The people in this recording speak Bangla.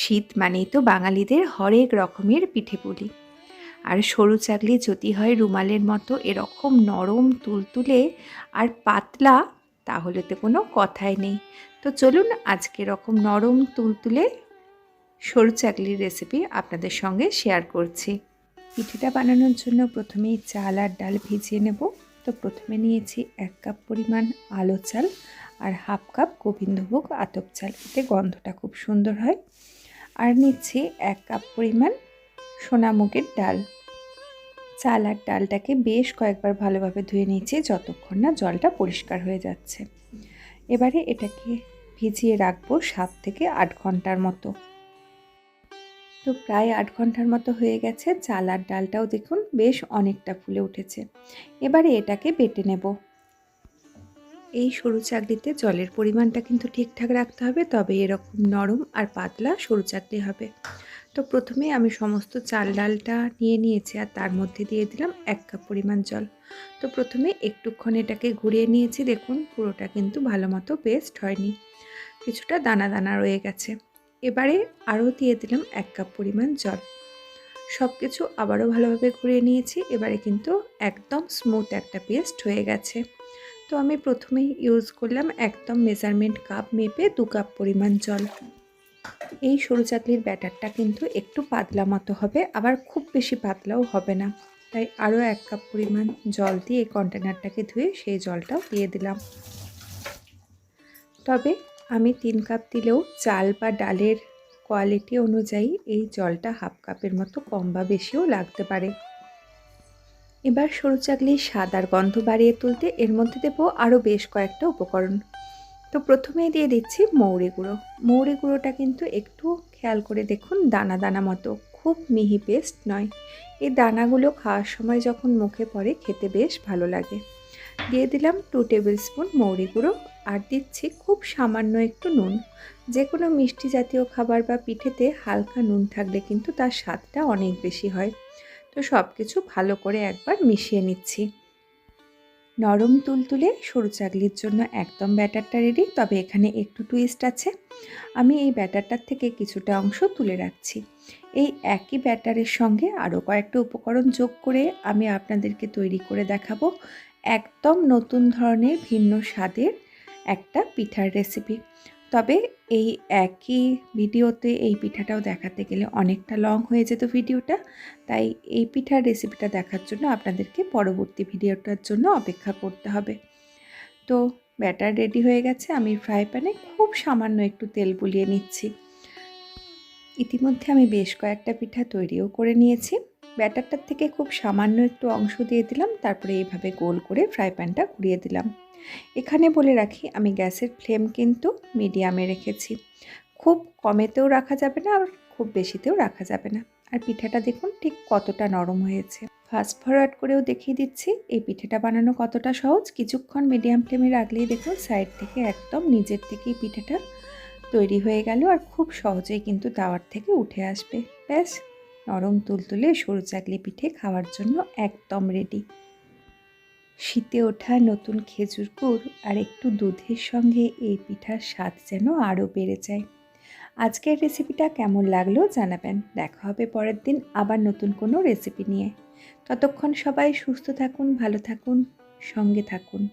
শীত মানেই তো বাঙালিদের হরেক রকমের পিঠেপুলি। আর সরু চাকলি যদি হয় রুমালের মতো এরকম নরম তুলতুলে আর পাতলা, তাহলে তো কোনো কথাই নেই। তো চলুন আজকে এরকম নরম তুলতুলে সরু চাকলির রেসিপি আপনাদের সঙ্গে শেয়ার করছি। পিঠেটা বানানোর জন্য প্রথমেই চাল আর ডাল ভিজিয়ে নেব। তো প্রথমে নিয়েছি এক কাপ পরিমাণ আলো চাল আর হাফ কাপ গোবিন্দভোগ আতপ চাল। এতে গন্ধটা খুব সুন্দর হয়। আর নিচ্ছি এক কাপ পরিমাণ সোনামুগের ডাল। চাল আর ডালটাকে বেশ কয়েকবার ভালোভাবে ধুয়ে নিয়েছি যতক্ষণ না জলটা পরিষ্কার হয়ে যাচ্ছে। এবারে এটাকে ভিজিয়ে রাখব সাত থেকে আট ঘণ্টার মতো। তো প্রায় আট ঘণ্টার মতো হয়ে গেছে, চাল আর ডালটাও দেখুন বেশ অনেকটা ফুলে উঠেছে। এবারে এটাকে বেটে নেব। এই সরু চাকরিতে জলের পরিমাণটা কিন্তু ঠিকঠাক রাখতে হবে, তবে এরকম নরম আর পাতলা সরু চাকরি হবে। তো প্রথমে আমি সমস্ত চাল ডালটা নিয়ে নিয়েছি আর তার মধ্যে দিয়ে দিলাম এক কাপ পরিমাণ জল। তো প্রথমে একটুক্ষণ এটাকে ঘুরিয়ে নিয়েছি, দেখুন পুরোটা কিন্তু ভালো মতো পেস্ট হয়নি। কিছুটা দানা দানা রয়ে গেছে। এবারে আরও দিয়ে দিলাম এক কাপ পরিমাণ জল। সব কিছু আবারও ভালোভাবে ঘুরিয়ে নিয়েছি, এবারে কিন্তু একদম স্মুথ একটা পেস্ট হয়ে গেছে। তো আমি প্রথমেই ইউজ করলাম একদম মেজারমেন্ট কাপ মেপে দু কাপ পরিমাণ জল। এই সরু চাকলির ব্যাটারটা কিন্তু একটু পাতলা মতো হবে, আবার খুব বেশি পাতলাও হবে না। তাই আরও এক কাপ পরিমাণ জল দিয়ে এই কন্টেনারটাকে ধুয়ে সেই জলটাও দিয়ে দিলাম। তবে আমি তিন কাপ দিলেও চাল বা ডালের কোয়ালিটি অনুযায়ী এই জলটা হাফ কাপের মতো কম বা বেশিও লাগতে পারে। এবার সরু চাকলির স্বাদ আর গন্ধ বাড়িয়ে তুলতে এর মধ্যে দেবো আরও বেশ কয়েকটা উপকরণ। তো প্রথমেই দিয়ে দিচ্ছি মৌরি গুঁড়ো। মৌরি গুঁড়োটা কিন্তু একটু খেয়াল করে দেখুন দানা দানা মতো, খুব মিহি পেস্ট নয়। এই দানাগুলো খাওয়ার সময় যখন মুখে পড়ে খেতে বেশ ভালো লাগে। দিয়ে দিলাম টু টেবিল স্পুন মৌরি গুঁড়ো আর দিচ্ছি খুব সামান্য একটু নুন। যে কোনো মিষ্টি জাতীয় খাবার বা পিঠেতে হালকা নুন থাকলে কিন্তু তার স্বাদটা অনেক বেশি হয়। সব কিছু ভালো করে একবার মিশিয়ে নিচ্ছি। নরম তুলতুলে সরু চাকলির জন্য একদম ব্যাটারটা রেডি তবে এখানে একটু টুইস্ট আছে। আমি এই ব্যাটারটার থেকে কিছুটা অংশ তুলে রাখছি। এই একই ব্যাটারের সঙ্গে আরও কয়েকটা উপকরণ যোগ করে আমি আপনাদেরকে তৈরি করে দেখাবো একদম নতুন ধরনের ভিন্ন স্বাদের একটা পিঠার রেসিপি তবে এই একই ভিডিওতে এই পিঠাটাও দেখাতে গেলে অনেকটা লং হয়ে যেত ভিডিওটা। তাই এই পিঠার রেসিপিটা দেখার জন্য আপনাদেরকে পরবর্তী ভিডিওটার জন্য অপেক্ষা করতে হবে। তো ব্যাটার রেডি হয়ে গেছে। আমি ফ্রাই প্যানে খুব সামান্য একটু তেল বুলিয়ে নিচ্ছি। ইতিমধ্যে আমি বেশ কয়েকটা পিঠা তৈরিও করে নিয়েছি। ব্যাটারটার থেকে খুব সামান্য একটু অংশ দিয়ে দিলাম। তারপরে এইভাবে গোল করে ফ্রাই প্যানটা ঘুরিয়ে দিলাম। এখানে বলে রাখি, আমি গ্যাসের ফ্লেম কিন্তু মিডিয়ামে রেখেছি। খুব কমেতেও রাখা যাবে না, আর খুব বেশিতেও রাখা যাবে না। আর পিঠাটা দেখুন ঠিক কতটা নরম হয়েছে। ফাস্ট ফরওয়ার্ড করেও দেখিয়ে দিচ্ছি, এই পিঠেটা বানানো কতটা সহজ। কিছুক্ষণ মিডিয়াম ফ্লেমে রাখলেই দেখুন, সাইড থেকে একদম নিজের থেকেই পিঠেটা তৈরি হয়ে গেল, আর খুব সহজেই কিন্তু তাওয়ার থেকে উঠে আসবে। ব্যাস, নরম তুলতুলে সরু চাকলি পিঠে খাওয়ার জন্য একদম রেডি শীতে ওঠা নতুন খেজুর গুড় আর একটু দুধের সঙ্গে এই পিঠার স্বাদ যেন আরও বেড়ে যায়। আজকের রেসিপিটা কেমন লাগল জানাবেন। দেখা হবে পরের দিন আবার নতুন কোনো রেসিপি নিয়ে। ততক্ষণ সবাই সুস্থ থাকুন, ভালো থাকুন, সঙ্গে থাকুন।